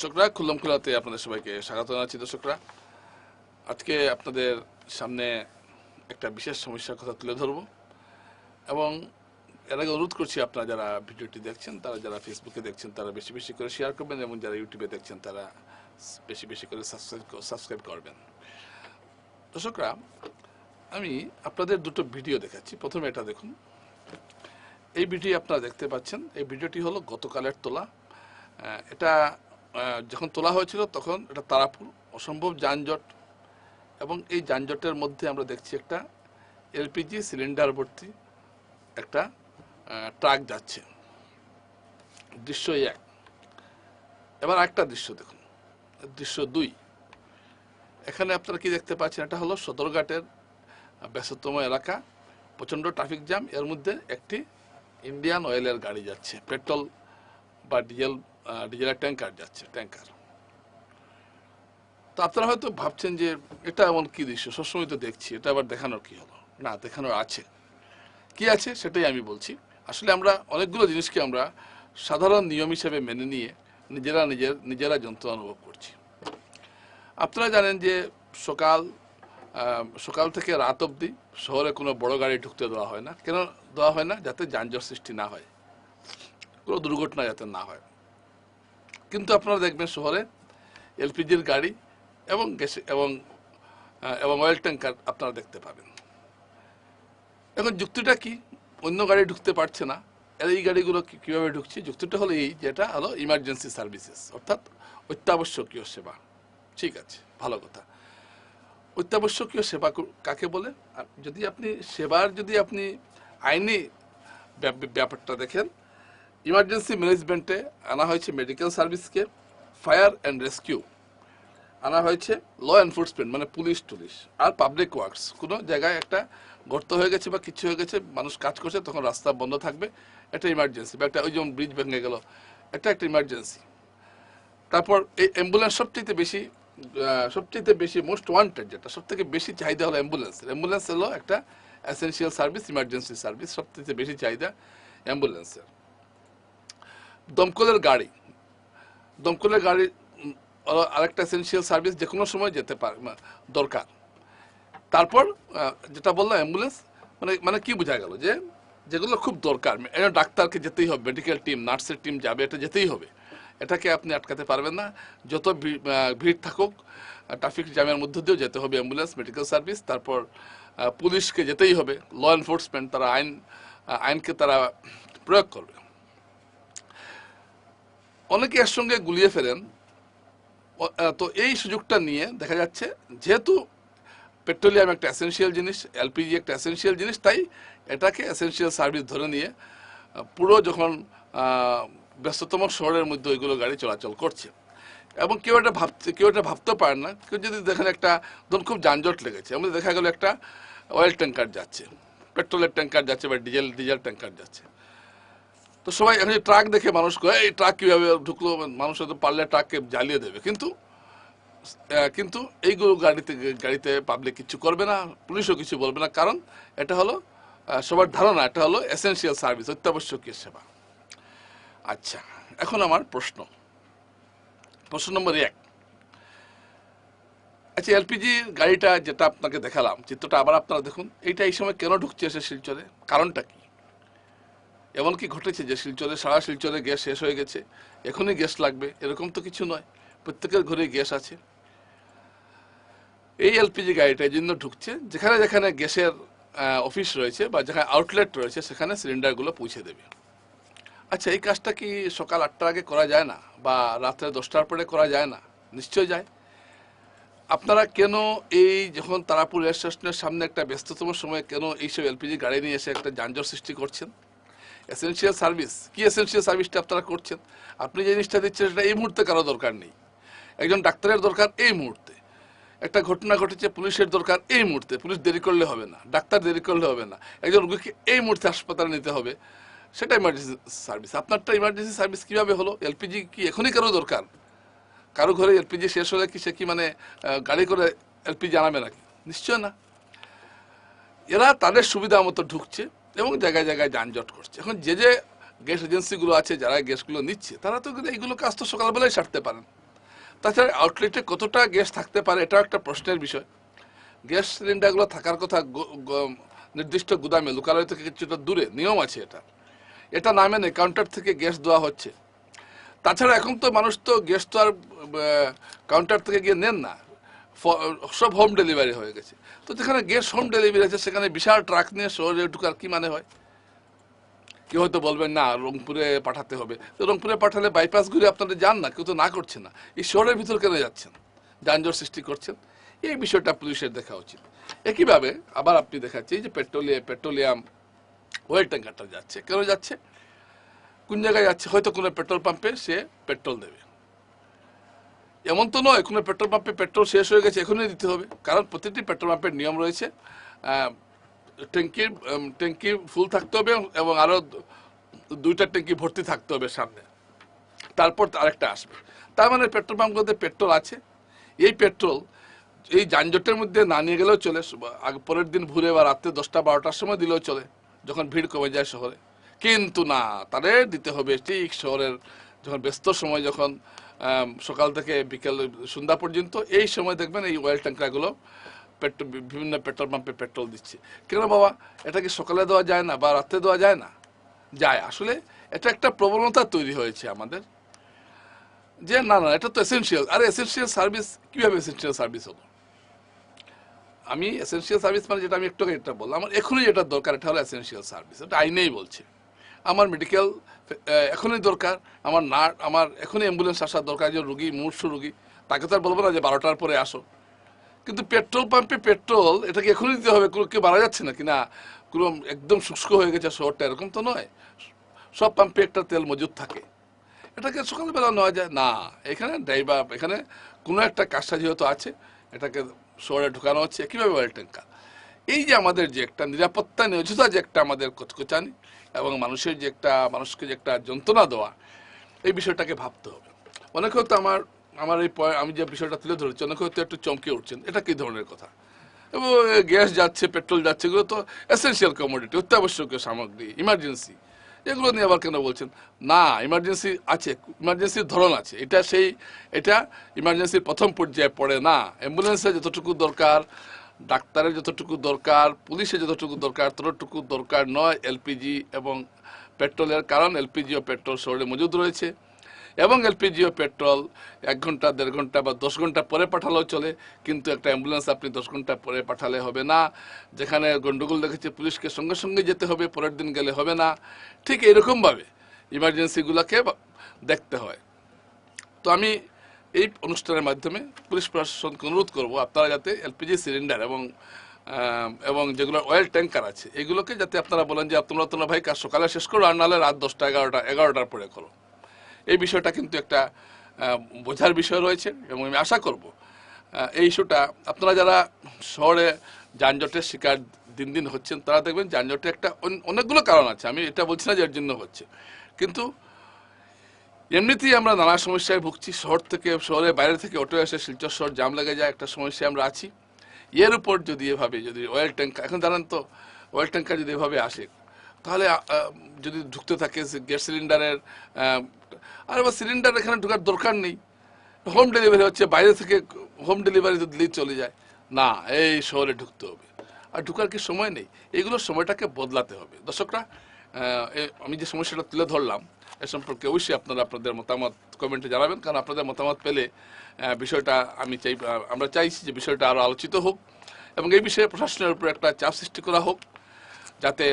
দর্শকরা খুল্লম খোলাতে আপনাদের সবাইকে স্বাগত জানাচ্ছি দর্শকরা। আজকে আপনাদের সামনে একটা বিশেষ সমস্যার কথা তুলে ধরব এবং এর আগে অনুরোধ করছি আপনারা যারা ভিডিওটি দেখছেন, তারা যারা ফেসবুকে দেখছেন, তারা বেশি বেশি করে শেয়ার করবেন এবং যারা ইউটিউবে দেখছেন, তারা বেশি বেশি করে সাবস্ক্রাইব করবেন। দর্শকরা, আমি আপনাদের দুটো ভিডিও দেখাচ্ছি। প্রথমে এটা দেখুন। এই ভিডিও আপনারা দেখতে পাচ্ছেন। এই ভিডিওটি হলো গতকালের তোলা। এটা যখন তোলা হয়েছিল তখন এটা তারাপুর, অসম্ভব যানজট। এবং এই যানজটের মধ্যে আমরা দেখছি একটা এলপিজি সিলিন্ডার ভর্তি একটা ট্রাক যাচ্ছে। দৃশ্য এক। এবার একটা দৃশ্য দেখুন। দৃশ্য দুই। এখানে আপনারা কি দেখতে পাচ্ছেন? এটা হলো সদরঘাটের ব্যস্ততম এলাকা। প্রচণ্ড ট্রাফিক জ্যাম। এর মধ্যে একটি ইন্ডিয়ান অয়েলের গাড়ি যাচ্ছে। পেট্রোল বা ডিজেল ডিজেলের ট্যাঙ্কার যাচ্ছে, ট্যাঙ্কার। তো আপনারা হয়তো ভাবছেন যে এটা এমন কি দৃশ্য? সবসময় তো দেখছি, এটা আবার দেখানোর কি হলো? না, দেখানোর আছে। কি আছে সেটাই আমি বলছি। আসলে আমরা অনেকগুলো জিনিসকে আমরা সাধারণ নিয়ম হিসেবে মেনে নিয়ে নিজেরা নিজের, নিজেরা যন্ত্রণা অনুভব করছি। আপনারা জানেন যে সকাল সকাল থেকে রাত অবধি শহরে কোনো বড় গাড়ি ঢুকতে দেওয়া হয় না। কেন দেওয়া হয় না? যাতে যানজট সৃষ্টি না হয়। কোনো দুর্ঘটনা যাতে না হয়। কিন্তু আপনারা দেখবেন শহরে এলপিজির গাড়ি এবং গ্যাস এবং এবং অয়েল ট্যাঙ্কার আপনারা দেখতে পাবেন। এখন যুক্তিটা কি? অন্য গাড়ি ঢুকতে পারছে না। এই গাড়িগুলো কীভাবে ঢুকছে? যুক্তিটা হলো এই যেটা হলো ইমার্জেন্সি সার্ভিসেস অর্থাৎ অত্যাবশ্যকীয় সেবা। ঠিক আছে, ভালো কথা। অত্যাবশ্যকীয় সেবা কাকে বলে? যদি আপনি সেবার যদি আপনি আইনি ব্যাপ- ব্যাপারটা দেখেন ইমার্জেন্সি ম্যানেজমেন্টে আনা হয়েছে মেডিকেল সার্ভিসকে, ফায়ার অ্যান্ড রেস্কিউ। আনা হয়েছে ল এনফোর্সমেন্ট মানে পুলিশ টুলিশ আর পাবলিক ওয়ার্কস কোনো জায়গায় একটা গর্ত হয়ে গেছে বা কিছু হয়ে গেছে, মানুষ কাজ করছে, তখন রাস্তা বন্ধ থাকবে। এটা ইমার্জেন্সি বা একটা ওই যেমন ব্রিজ ভেঙে গেল এটা একটা ইমার্জেন্সি তারপর এই অ্যাম্বুলেন্স সবচেয়ে বেশি সবচেয়ে বেশি মোস্ট ওয়ান্টেড যেটা সব থেকে বেশি চাহিদা হলো অ্যাম্বুলেন্স অ্যাম্বুলেন্স হলো একটা এসেন্সিয়াল সার্ভিস ইমার্জেন্সি সার্ভিস সবচেয়ে বেশি চাহিদা অ্যাম্বুলেন্সের দমকলের গাড়ি। দমকলের গাড়ি আরেকটা এসেন্সিয়াল সার্ভিস যে কোনো সময় যেতে পারে দরকার। তারপর যেটা বললাম অ্যাম্বুলেন্স মানে মানে কি বোঝা গেল যে, যেগুলো খুব দরকার একজন ডাক্তারকে যেতেই হবে মেডিকেল টিম নার্সের টিম যাবে, এটা যেতেই হবে। এটাকে আপনি আটকাতে পারবেন না। যত ভিড় থাকুক ট্রাফিক জ্যামের মধ্য দিয়েও যেতে হবে অ্যাম্বুলেন্স মেডিকেল সার্ভিস তারপর পুলিশকে যেতেই হবে ল এনফোর্সমেন্ট তারা আইন আইনকে তারা প্রয়োগ করবে। অনেকে এর সঙ্গে গুলিয়ে ফেলেন তো এই সুযোগটা নিয়ে দেখা যাচ্ছে যেহেতু পেট্রোলিয়াম একটা এসেন্সিয়াল জিনিস, এলপিজি একটা এসেন্সিয়াল জিনিস, তাই এটাকে এসেন্সিয়াল সার্ভিস ধরে নিয়ে পুরো যখন ব্যস্ততম শহরের মধ্যে ওইগুলো গাড়ি চলাচল করছে। এবং কেউ এটা ভাবতে, কেউ এটা ভাবতে পারে না। কেউ যদি দেখেন একটা, ধরুন খুব যানজট লেগেছে আমাদের দেখা গেল একটা অয়েল ট্যাঙ্কার যাচ্ছে পেট্রোলের ট্যাঙ্কার যাচ্ছে বা ডিজেল ডিজেল ট্যাঙ্কার যাচ্ছে। তো সবাই এখন ট্রাক দেখে মানুষ কয় এই ট্রাক কীভাবে ঢুকলো? মানুষ হয়তো পারলে ট্রাককে জ্বালিয়ে দেবে। কিন্তু কিন্তু এইগুলো গাড়িতে গাড়িতে পাবলিক কিছু করবে না, পুলিশও কিছু বলবে না। কারণ এটা হলো সবার ধারণা, এটা হলো এসেন্সিয়াল সার্ভিস অত্যাবশ্যকীয় সেবা। আচ্ছা এখন আমার প্রশ্ন। প্রশ্ন নম্বর এক। আচ্ছা এলপিজি গাড়িটা যেটা আপনাকে দেখালাম, চিত্রটা আবার আপনারা দেখুন। এইটা এই সময় কেন ঢুকছে এসে শিলচরে? কারণটা কি? এমন কি ঘটেছে যে শিলচরে, সারা শিলচরে গ্যাস শেষ হয়ে গেছে। এখনই গ্যাস লাগবে, এরকম তো কিছু নয়। প্রত্যেকের ঘরে গ্যাস আছে। এই এলপিজি গাড়িটা এই জন্য ঢুকছে, যেখানে যেখানে গ্যাসের অফিস রয়েছে বা যেখানে আউটলেট রয়েছে, সেখানে সিলিন্ডারগুলো পৌঁছে দেবে। আচ্ছা এই কাজটা কি সকাল আটটার আগে করা যায় না? বা রাত্রে দশটার পরে করা যায় না? নিশ্চয় যায়। আপনারা কেন এই যখন তারাপুর রেল স্টেশনের সামনে একটা ব্যস্ততম সময়ে কেন এইসব এলপিজি গাড়ি নিয়ে এসে একটা যানজট সৃষ্টি করছেন? এসেন্সিয়াল সার্ভিস কি এসেন্সিয়াল সার্ভিসটা আপনারা করছেন? আপনি যে জিনিসটা দিচ্ছেন সেটা এই মুহূর্তে কারও দরকার নেই। একজন ডাক্তারের দরকার এই মুহূর্তে। একটা ঘটনা ঘটেছে, পুলিশের দরকার এই মুহূর্তে। পুলিশ দেরি করলে হবে না। ডাক্তার দেরি করলে হবে না। একজন রোগীকে এই মুহূর্তে হাসপাতালে নিতে হবে। সেটা ইমার্জেন্সি সার্ভিস আপনারটা ইমার্জেন্সি সার্ভিস কীভাবে হলো? এলপিজি কি এখনই কারও দরকার? কারও ঘরে এলপিজি শেষ হলে কি সে কি মানে গাড়ি করে এলপিজি আনাবে নাকি? নিশ্চয় না। এরা তাদের সুবিধা মতো ঢুকছে। এবং জায়গায় জায়গায় যানজট করছে। এখন যে যে গ্যাস এজেন্সিগুলো আছে, যারা গ্যাসগুলো নিচ্ছে, তারা তো এইগুলো কাজ তো সকালবেলায় সারতে পারেন। তাছাড়া আউটলেটে কতটা গ্যাস থাকতে পারে, এটাও একটা প্রশ্নের বিষয়। গ্যাস সিলিন্ডারগুলো থাকার কথা নির্দিষ্ট গুদামে, লোকালয় থেকে কিছুটা দূরে, নিয়ম আছে এটা। এটা না মেনে কাউন্টার থেকে গ্যাস দেওয়া হচ্ছে। তাছাড়া এখন তো মানুষ তো গ্যাস তো আর কাউন্টার থেকে গিয়ে নেন না। সব হোম ডেলিভারি হয়ে গেছে। তো যেখানে গ্যাস হোম ডেলিভারি আছে, সেখানে বিশাল ট্রাক নিয়ে শহরে ঢুকার কি মানে হয়? কেউ হয়তো বলবেন, না, রংপুরে পাঠাতে হবে। তো রংপুরে পাঠালে বাইপাস ঘুরে আপনারা যান না, কেউ তো না করছে না। এই শহরের ভিতর কেন যাচ্ছেন? যানজট সৃষ্টি করছেন? এই বিষয়টা পুলিশের দেখা উচিত। একইভাবে আবার আপনি দেখাচ্ছি যে পেট্রোলিয়াম পেট্রোলিয়াম ওয়েল ট্যাঙ্কারটা যাচ্ছে। কেন যাচ্ছে? কোন জায়গায় যাচ্ছে? হয়তো কোনো পেট্রোল পাম্পে সে পেট্রোল দেবে। এমন তো নয় কোনো পেট্রোল পাম্পে পেট্রোল শেষ হয়ে গেছে এখনই দিতে হবে। কারণ প্রতিটি পেট্রোল পাম্পের নিয়ম রয়েছে আহ, ট্যাঙ্কি ফুল থাকতে হবে এবং আরও দুইটা ট্যাঙ্কি ভর্তি থাকতে হবে সামনে। তারপর আরেকটা আসবে। তার মানে পেট্রোল পাম্পগুলোতে পেট্রোল আছে। এই পেট্রোল এই যানজটের মধ্যে না নিয়ে গেলেও চলে পরের দিন ভোরে বা রাত্রে দশটা বারোটার সময় দিলেও চলে যখন ভিড় কমে যায় শহরে। কিন্তু না তাদের দিতে হবে ঠিক শহরের যখন ব্যস্ত সময় যখন সকাল থেকে বিকেল সন্ধ্যা পর্যন্ত এই সময় দেখবেন এই অয়েল ট্যাঙ্কারগুলো পেট্রোল বিভিন্ন পেট্রোল পাম্পে পেট্রোল দিচ্ছে। কেন বাবা, এটা কি সকালে দেওয়া যায় না বা রাত্রে দেওয়া যায় না? যায়। আসলে এটা একটা প্রবণতা তৈরি হয়েছে আমাদের যে না না, এটা তো এসেনশিয়াল আর এসেনশিয়াল সার্ভিস কীভাবে এসেনশিয়াল সার্ভিস হলো? আমি এসেনশিয়াল সার্ভিস মানে যেটা আমি একটু এটা বললাম, আমার এখনই যেটা দরকার, এটা হলো এসেনশিয়াল সার্ভিস এটা আইনেই বলছে। আমার মেডিকেল এখনই দরকার। আমার না, আমার এখনই অ্যাম্বুলেন্স আসার দরকার যে রুগী মূর্ষ রুগী। তাকে তো আর বলব না যে বারোটার পরে আসো। কিন্তু পেট্রোল পাম্পে পেট্রোল এটাকে এখনই দিতে হবে। কোনো কেউ মারা যাচ্ছে না, কিনা কোনো একদম শুষ্ক হয়ে গেছে শহরটা, এরকম তো নয়। সব পাম্পে একটা তেল মজুদ থাকে। এটাকে সকালবেলা নেওয়া যায়। না, এখানে ড্রাইভার এখানে কোনো একটা কাজটা যেহেতু আছে। এটাকে শহরে ঢুকানো হচ্ছে। কীভাবে অয়েল ট্যাঙ্কার এই যে আমাদের যে একটা নিরাপত্তা নিয়োজিত যে একটা আমাদের কচকচানি এবং মানুষের যে একটা, মানুষকে যে একটা যন্ত্রণা দেওয়া, এই বিষয়টাকে ভাবতে হবে। অনেকে হয়তো আমার আমার এই আমি যে বিষয়টা তুলে ধরেছি, অনেকে হয়তো একটু চমকে উঠছেন। এটা কী ধরনের কথা? এবং গ্যাস যাচ্ছে, পেট্রোল যাচ্ছে, এগুলো তো এসেন্সিয়াল কমোডিটি অত্যাবশ্যকীয় সামগ্রী ইমার্জেন্সি এগুলো নিয়ে আবার কেন বলছেন? না ইমার্জেন্সি আছে ইমার্জেন্সির ধরন আছে। এটা সেই, এটা ইমার্জেন্সির প্রথম পর্যায়ে পড়ে না। অ্যাম্বুলেন্সের যতটুকু দরকার ডাক্তারের যতটুকু দরকার, পুলিশের যতটুকু দরকার, ততটুকু দরকার নয় এলপিজি এবং পেট্রোলের, কারণ এলপিজি ও পেট্রোল শহরে মজুদ রয়েছে। এবং এলপিজি ও পেট্রোল এক ঘণ্টা, দেড় ঘণ্টা বা দশ ঘণ্টা পরে পাঠালেও চলে, কিন্তু একটা অ্যাম্বুলেন্স আপনি দশ ঘণ্টা পরে পাঠালে হবে না। যেখানে গন্ডগোল দেখেছে পুলিশকে সঙ্গে সঙ্গে যেতে হবে, পরের দিন গেলে হবে না। ঠিক এরকমভাবে ইমার্জেন্সিগুলোকে দেখতে হয়। তো আমি এই অনুষ্ঠানের মাধ্যমে পুলিশ প্রশাসনকে অনুরোধ করব আপনারা যাতে এলপিজি সিলিন্ডার এবং এবং যেগুলো অয়েল ট্যাঙ্কার আছে, এগুলোকে যাতে আপনারা বলেন যে তোমরা তোমরা ভাই কাজ সকালে শেষ করো, আর নাহলে রাত দশটা, এগারোটা, এগারোটার পরে করো। এই বিষয়টা কিন্তু একটা বোঝার বিষয় রয়েছে এবং আমি আশা করব এই ইস্যুটা আপনারা যারা শহরে যানজটের শিকার দিন দিন হচ্ছেন, তারা দেখবেন যানজটের একটা অনেকগুলো কারণ আছে। আমি এটা বলছি না যে এর জন্য হচ্ছে। কিন্তু এমনিতেই আমরা নানা সমস্যায় ভুগছি। শহর থেকে শহরের বাইরে থেকে অটো এসে শিলচর শহর জাম লেগে যায়, একটা সমস্যায় আমরা আছি। এর উপর যদি এভাবে, যদি অয়েল ট্যাঙ্কার এখন জানেন তো অয়েল ট্যাঙ্কার যদি এভাবে আসে, তাহলে যদি ঢুকতে থাকে গ্যাস সিলিন্ডারের আর এবার সিলিন্ডার এখানে ঢোকার দরকার নেই। হোম ডেলিভারি হচ্ছে, বাইরে থেকে হোম ডেলিভারি দিলেই চলে যায়, না, এই শহরে ঢুকতে হবে। আর ঢুকার কি সময় নেই? এগুলো সময়টাকে বদলাতে হবে। দর্শকরা আমি যে সমস্যাটা তুলে ধরলাম এ সম্পর্কে অবশ্যই আপনারা আপনাদের মতামত কমেন্টে জানাবেন। কারণ আপনাদের মতামত পেলে বিষয়টা আমি চাই আমরা চাইছি যে বিষয়টা আরও আলোচিত হোক এবং এই বিষয়ে প্রশাসনের উপর একটা চাপ সৃষ্টি করা হোক যাতে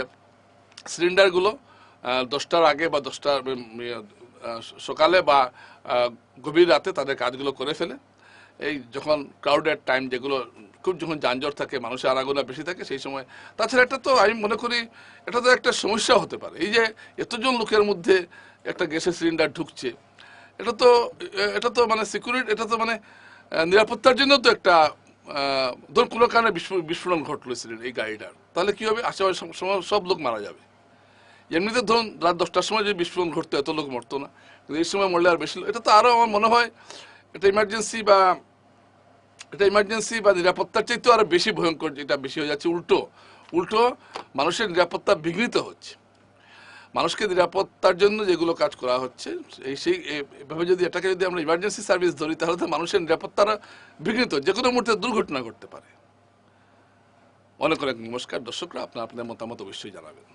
সিলিন্ডারগুলো দশটার আগে বা দশটার ইয়ে, সকালে বা গভীর রাতে তাদের কাজগুলো করে ফেলে। এই যখন ক্রাউডেড টাইম যেগুলো খুব যখন যানজট থাকে, মানুষের আনাগোনা বেশি থাকে, সেই সময়। তাছাড়া এটা তো আমি মনে করি, এটা তো একটা সমস্যা হতে পারে। এই যে এতজন লোকের মধ্যে একটা গ্যাসের সিলিন্ডার ঢুকছে, এটা তো এটা তো মানে সিকিউরিটি এটা তো মানে নিরাপত্তার জন্য তো একটা ধরুন কোনো কারণে বিস্ফো- বিস্ফোরণ ঘটলো সিলিন্ডার, এই গাড়িটার। তাহলে কী হবে? আশেপাশে সব লোক মারা যাবে। এমনিতে ধরুন রাত দশটার সময় যদি বিস্ফোরণ ঘটতো, এত লোক মরতো না। কিন্তু এই সময় মরলে আর বেশি এটা তো আরও আমার মনে হয় এটা ইমার্জেন্সি বা এটা ইমার্জেন্সি বা নিরাপত্তার চাইতেও আরও বেশি ভয়ঙ্কর এটা বেশি হয়ে যাচ্ছে, উল্টো। উল্টো, মানুষের নিরাপত্তা বিঘ্নিত হচ্ছে। মানুষকে নিরাপত্তার জন্য যেগুলো কাজ করা হচ্ছে এই সেই এভাবে যদি এটাকে যদি আমরা ইমার্জেন্সি সার্ভিস ধরি, তাহলে তো মানুষের নিরাপত্তারা বিঘ্নিত যে কোনো মুহূর্তে দুর্ঘটনা ঘটতে পারে। অনেক অনেক নমস্কার, দর্শকরা, আপনার আপনাদের মতামত অবশ্যই জানাবেন।